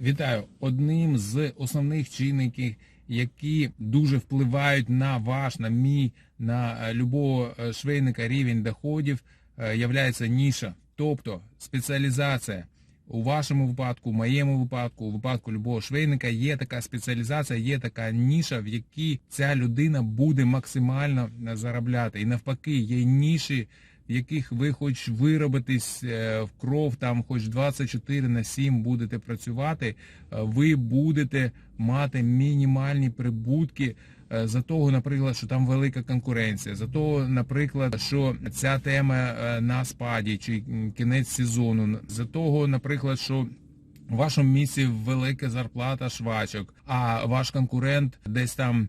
Вітаю! Одним з основних чинників, які дуже впливають на ваш, на мій, на е, любого е, швейника рівень доходів, е, являється ніша, тобто спеціалізація. У вашому випадку, в моєму випадку, у випадку любого швейника є така спеціалізація, є така ніша, в якій ця людина буде максимально заробляти. І навпаки, є ніші, яких ви хоч виробитесь е, в кров, там хоч 24 на 7 будете працювати, е, ви будете мати мінімальні прибутки. е, За того, наприклад, що там велика конкуренція, за того, наприклад, що ця тема на спаді чи кінець сезону, за того, наприклад, що у вашому місці велика зарплата швачок, а ваш конкурент десь там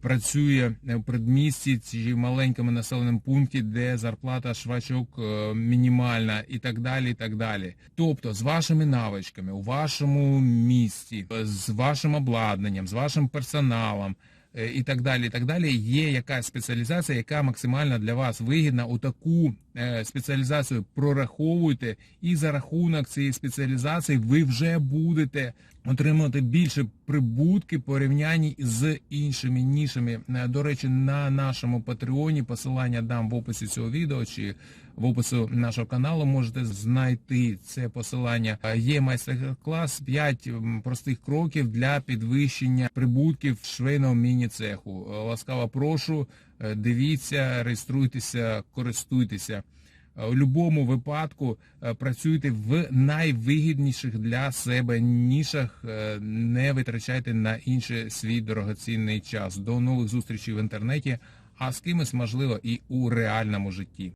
працює в предмісті чи в маленькому населеному пункті, де зарплата швачок е, мінімальна, і так далі. і так далі. Тобто, з вашими навичками у вашому місті, е, з вашим обладнанням, з вашим персоналом. е, І так далі, і так далі, є якась спеціалізація, яка максимально для вас вигідна. У таку е, спеціалізацію прораховуйте, і за рахунок цієї спеціалізації ви вже будете отримувати більше прибутки порівнянні з іншими нішами. Е, До речі, на нашому патреоні посилання дам в описі цього відео чи в опису нашого каналу можете знайти це посилання. Е, Є майстер-клас 5 простих кроків для підвищення прибутків швейного міні-цеху. Е, Ласкаво прошу, дивіться, реєструйтеся, користуйтеся. Е, У будь-якому випадку е, працюйте в найвигідніших для себе нішах, е, не витрачайте на інше свій дорогоцінний час. До нових зустрічей в інтернеті, а з кимось можливо і у реальному житті.